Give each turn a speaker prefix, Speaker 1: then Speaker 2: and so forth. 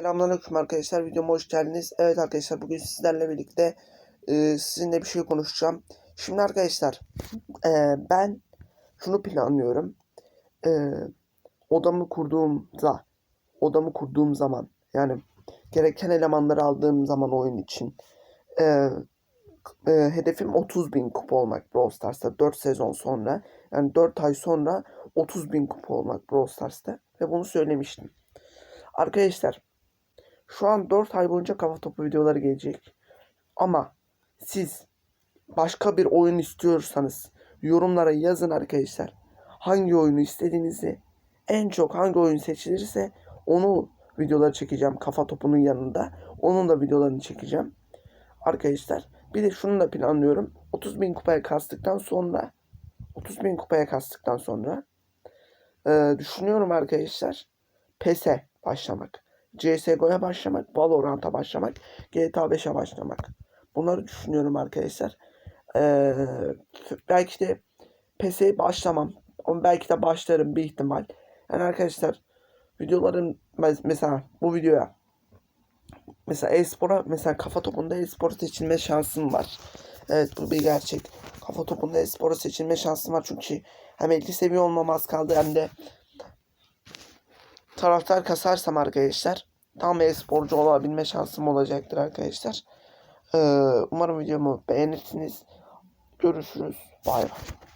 Speaker 1: Selamünaleyküm arkadaşlar. Videoma hoş geldiniz. Evet arkadaşlar bugün sizlerle birlikte e, sizinle bir şey konuşacağım. Şimdi arkadaşlar e, ben şunu planlıyorum. E, odamı kurduğumda odamı kurduğum zaman yani gereken elemanları aldığım zaman oyun için e, e, hedefim 30 bin kupa olmak Brawl Stars'ta 4 sezon sonra yani 4 ay sonra 30 bin kupa olmak Brawl Stars'ta ve bunu söylemiştim. Arkadaşlar şu an 4 ay boyunca kafa topu videoları gelecek. Ama siz başka bir oyun istiyorsanız yorumlara yazın arkadaşlar. Hangi oyunu istediğinizi en çok hangi oyun seçilirse onu videoları çekeceğim kafa topunun yanında. Onun da videolarını çekeceğim. Arkadaşlar bir de şunu da planlıyorum. 30 bin kupaya kastıktan sonra 30 bin kupaya kastıktan sonra e, düşünüyorum arkadaşlar PES'e başlamak. CSGO'ya başlamak, Valorant'a başlamak, GTA 5'e başlamak. Bunları düşünüyorum arkadaşlar. Ee, belki de PES'e başlamam. Ama belki de başlarım bir ihtimal. Yani arkadaşlar videoların mesela bu videoya mesela e-spora mesela kafa topunda e-spor seçilme şansım var. Evet bu bir gerçek. Kafa topunda e-spora seçilme şansım var çünkü hem 50 seviye olmam az kaldı hem de taraftar kasarsam arkadaşlar tam e-sporcu olabilme şansım olacaktır arkadaşlar. Ee, umarım videomu beğenirsiniz. Görüşürüz. Bay bay.